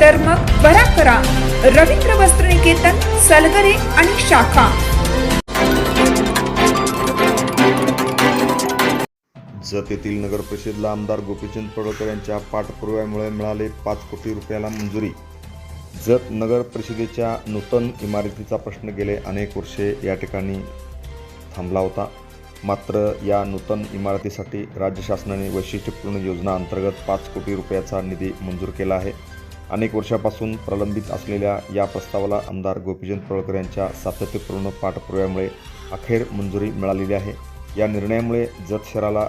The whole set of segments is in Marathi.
तर मग बरा करा. रवींद्र वस्त्र निकेतन सलगरे आणि शाखा. जत येथील नगर परिषदला आमदार गोपीचंद पडळकर यांच्या पाठपुराव्यामुळे मिळाले पाच कोटी रुपयाला मंजुरी. जत नगर परिषदेच्या नूतन इमारतीचा प्रश्न गेले अनेक वर्षे या ठिकाणी थांबला होता. मात्र या नूतन इमारतीसाठी राज्य शासनाने वैशिष्ट्यपूर्ण योजना अंतर्गत पाच कोटी रुपयाचा निधी मंजूर केला आहे. अनेक वर्षापासून प्रलंबित असलेल्या या प्रस्तावाला आमदार गोपीचंद पळकर यांच्या सातत्यपूर्ण पाठपुराव्यामुळे अखेर मंजुरी मिळालेली आहे. या निर्णयामुळे जत शहराला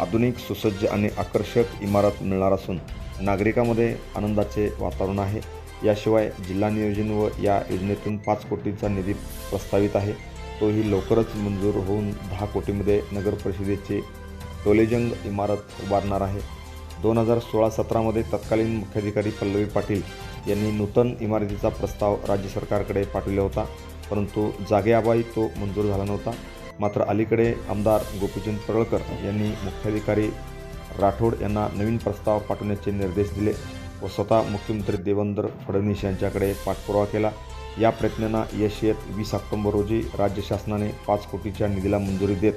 आधुनिक सुसज्ज आणि आकर्षक इमारत मिळणार असून नागरिकांमध्ये आनंदाचे वातावरण आहे. याशिवाय जिल्हा नियोजन व या योजनेतून पाच कोटींचा निधी प्रस्तावित आहे. तोही लवकरच मंजूर होऊन दहा कोटीमध्ये नगर परिषदेची टोलेजंग इमारत उभारणार आहे. दोन हजार सोळा सतरामध्ये तत्कालीन मुख्याधिकारी पल्लवी पाटील यांनी नूतन इमारतीचा प्रस्ताव राज्य सरकारकडे पाठविला होता. परंतु जागेअभावी तो मंजूर झाला नव्हता. मात्र अलीकडे आमदार गोपीचंद पडळकर यांनी मुख्याधिकारी राठोड यांना नवीन प्रस्ताव पाठवण्याचे निर्देश दिले व स्वतः मुख्यमंत्री देवेंद्र फडणवीस यांच्याकडे पाठपुरावा केला. या प्रयत्नांना यश येत वीस ऑक्टोबर रोजी राज्य शासनाने पाच कोटीच्या निधीला मंजुरी देत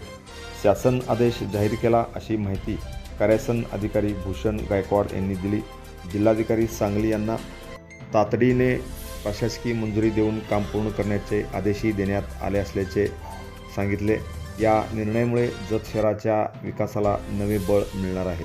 शासन आदेश जाहीर केला अशी माहिती कार्यासन अधिकारी भूषण गायकवाड यांनी दिली. जिल्हाधिकारी सांगली यांना तातडीने प्रशासकीय मंजुरी देऊन काम पूर्ण करण्याचे आदेशही देण्यात आले असल्याचे सांगितले. या निर्णयामुळे जत शहराच्या विकासाला नवे बळ मिळणार आहे.